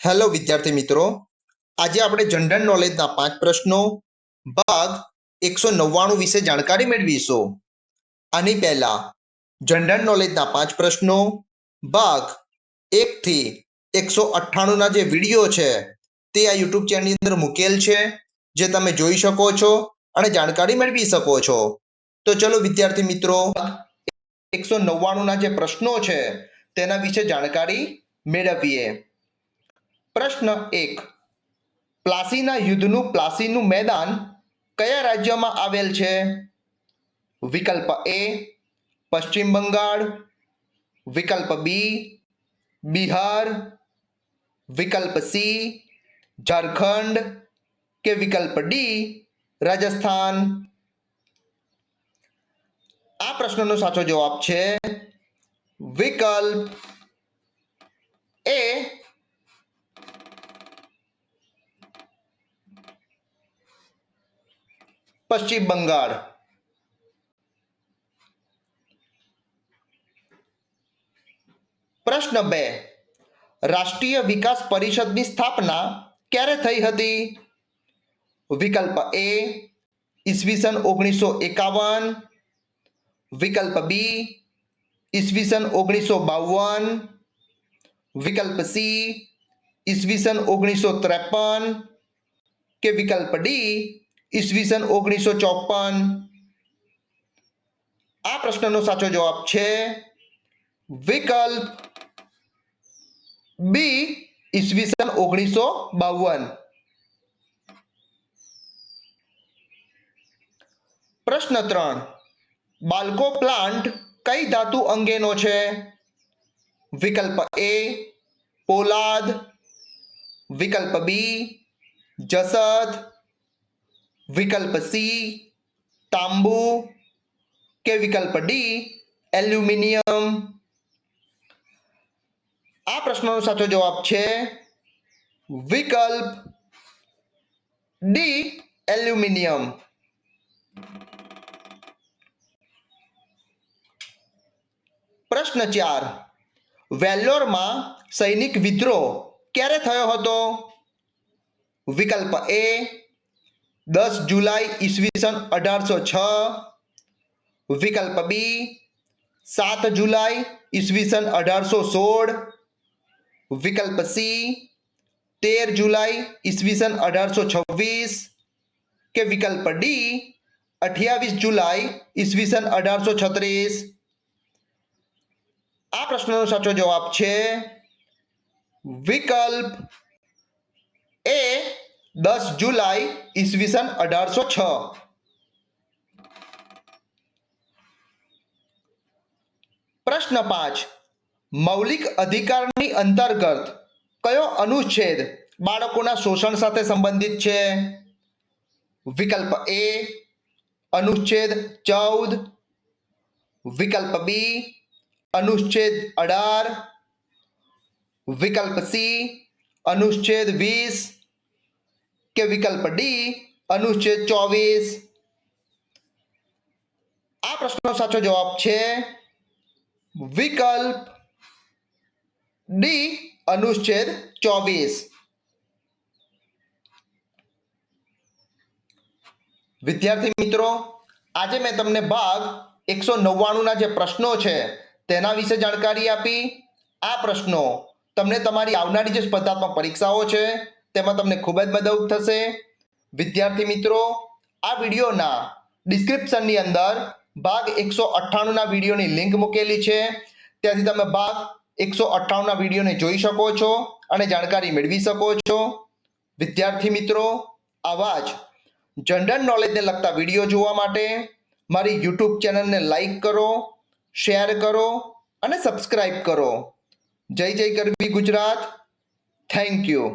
Hello વિદ્યાર્થી મિત્રો, આજે આપણે જનરલ નોલેજના પાંચ પ્રશ્નો, ભાગ એકસો નવ્વાણું વિશે જાણકારી મેળવીશું. આની પહેલા, જનરલ નોલેજના પાંચ પ્રશ્નો, ભાગ એકથી એકસો અઠ્ઠાણુંના જે વીડિયો છે, તે આ યુટ્યુબ ચેનલની અંદર મૂકેલ છે, જે તમે જોઈ શકો છો અને જાણકારી મેળવી શકો છો. તો ચલો વિદ્યાર્થી મિત્રો, એકસો નવ્વાણુંના જે પ્રશ્નો છે, તેના વિશે જાણકારી મેળવીએ. પ્રશ્ન એક. પ્લાસીના યુદ્ધનું પ્લાસીનું મેદાન કયા રાજ્યમાં આવેલ છે? વિકલ્પ એ, પશ્ચિમ બંગાળ. વિકલ્પ બી, બિહાર. વિકલ્પ સી, ઝારખંડ કે વિકલ્પ ડી, રાજસ્થાન. આ પ્રશ્નનો સાચો જવાબ છે વિકલ્પ એ પશ્ચિમ બંગાળ પ્રશ્ન બે રાષ્ટ્રીય વિકાસ પરિષદની સ્થાપના ક્યારે થઈ હતી? વિકલ્પ એ ઈસવીસન ઓગણીસો એકાવન. વિકલ્પ બી ઈસવીસન ઓગણીસો બાવન. વિકલ્પ સી ઈસવીસન ઓગણીસો ત્રેપન. કે વિકલ્પ ડી ઈસવીસન ઓગણીસો ચોપન આ પ્રશ્નનો સાચો જવાબ છે વિકલ્પ બી ઈસવીસન ઓગણીસો બાવન. પ્રશ્ન ત્રણ, બાલ્કો પ્લાન્ટ કઈ ધાતુ અંગેનો છે? વિકલ્પ એ, પોલાદ. વિકલ્પ બી, જસદ. વિકલ્પ સી તાંબુ કે વિકલ્પ ડી એલ્યુમિનિયમ? આ પ્રશ્નનો સાચો જવાબ છે વિકલ્પ ડી એલ્યુમિનિયમ. પ્રશ્ન ચાર, વેલ્લોરમાં સૈનિક વિદ્રોહ ક્યારે થયો હતો? વિકલ્પ એ દસ જુલાઈ ઈસવીસન અઢારસો છ વિકલ્પ બી સાત જુલાઈ ઈસવીસન અઢારસો સોળ વિકલ્પ સી તેર જુલાઈ ઈસવીસન અઢારસો છવ્વીસ કે વિકલ્પ ડી અઠ્યાવીસ જુલાઈ ઈસવીસન અઢારસો છત્રીસ આ પ્રશ્નનો સાચો જવાબ છે વિકલ્પ એ દસ જુલાઈ ઈસવીસન અઢારસો છ. પ્રશ્ન પાંચ. મૌલિક અધિકારની અંતર્ગત કયો અનુચ્છેદ બાળકોના શોષણ સાથે સંબંધિત છે? વિકલ્પ એ. અનુચ્છેદ ચૌદ. વિકલ્પ બી. અનુચ્છેદ અઢાર. વિકલ્પ સી. અનુચ્છેદ વીસ. કે વિકલ્પ ડી અનુચ્છેદ ચોવીસ? આ પ્રશ્નનો સાચો જવાબ છે વિકલ્પ ડી અનુચ્છેદ ચોવીસ. વિદ્યાર્થી મિત્રો, આજે મેં તમને ભાગ એકસો નવ્વાણુંના જે પ્રશ્નો છે, તેના વિશે જાણકારી આપી. આ પ્રશ્નો તમને તમારી આવનારી જે સ્પર્ધાત્મક પરીક્ષાઓ છે તેમાં તમને ખૂબ જ મદદ થશે. વિદ્યાર્થી મિત્રો, આ વિડીયોના ડિસ્ક્રિપ્શનની અંદર ભાગ એકસો અઠ્ઠાણુંના વિડીયોની લિંક મૂકેલી છે. ત્યાંથી તમે ભાગ એકસો અઠ્ઠાણુંના વિડીયોને જોઈ શકો છો અને જાણકારી મેળવી શકો છો. વિદ્યાર્થી મિત્રો, આવા જ જનરલ નોલેજને લગતા વીડિયો જોવા માટે મારી યુટ્યુબ ચેનલને લાઈક કરો, શેર કરો અને સબસ્ક્રાઈબ કરો. જય જય ગરવી ગુજરાત. Thank you.